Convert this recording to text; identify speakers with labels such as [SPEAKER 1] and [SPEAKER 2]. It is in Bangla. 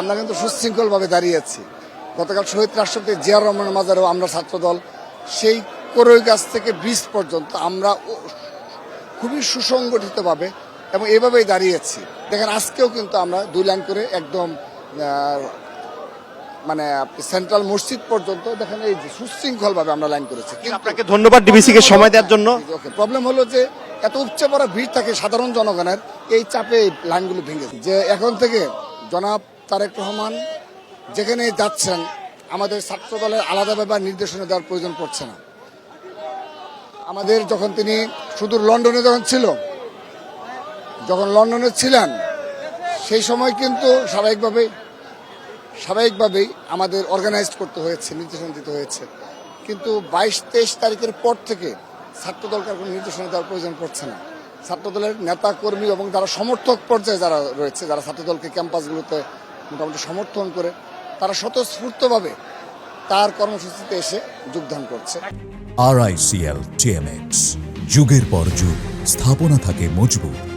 [SPEAKER 1] আমরা কিন্তু সুশৃঙ্খলভাবে দাঁড়িয়ে আছি। গতকাল শহীদ রাষ্ট্রপতি জিয়ার রহমানের মাজারেও আমরা ছাত্রদল সেই করই গাছ থেকে ব্রিজ পর্যন্ত আমরা খুবই সুসংগঠিতভাবে এবং এভাবেই দাঁড়িয়েছি দেখেন আজকেও কিন্তু আমরা দুই লাইন করে একদম মানে সেন্ট্রাল মসজিদ পর্যন্ত দেখেন এই যে সুশৃঙ্খলভাবে আমরা লাইন করেছি।
[SPEAKER 2] আপনাকে ধন্যবাদ ডিবিসি কে সময় দেওয়ার জন্য।
[SPEAKER 1] ওকে। প্রবলেম হলো যে এত উপচে পড়া ভিড় থাকে সাধারণ জনগণের এই চাপে লাইনগুলো ভেঙে। যে এখন থেকে জনাব তারেক রহমান যেখানে যাচ্ছেন, আমাদের ছাত্র দলের আলাদাভাবে নির্দেশনা দেওয়ার প্রয়োজন পড়ছে না। আমাদের যখন তিনি সুদূর লন্ডনে যখন ছিল, যখন লন্ডনে ছিলেন, সেই সময় কিন্তু স্বাভাবিকভাবেই স্বাভাবিকভাবেই আমাদের অর্গানাইজ করতে হয়েছে, নির্দেশনা দিতে হয়েছে। কিন্তু বাইশ তেইশ তারিখের পর থেকে ছাত্রদলকে আর কোনো নির্দেশনা দেওয়ার প্রয়োজন পড়ছে না। ছাত্রদলের নেতা কর্মী এবং যারা সমর্থক পর্যায়ে যারা রয়েছে, যারা ছাত্রদলকে ক্যাম্পাসগুলোতে মোটামুটি সমর্থন করে তারা স্বতঃস্ফূর্তভাবে তার কর্মসূচিতে এসে যোগদান করছে।
[SPEAKER 3] আর আইসিএল টিএমএক্স যুগের পর যুগ, স্থাপনা থাকে মজবুত।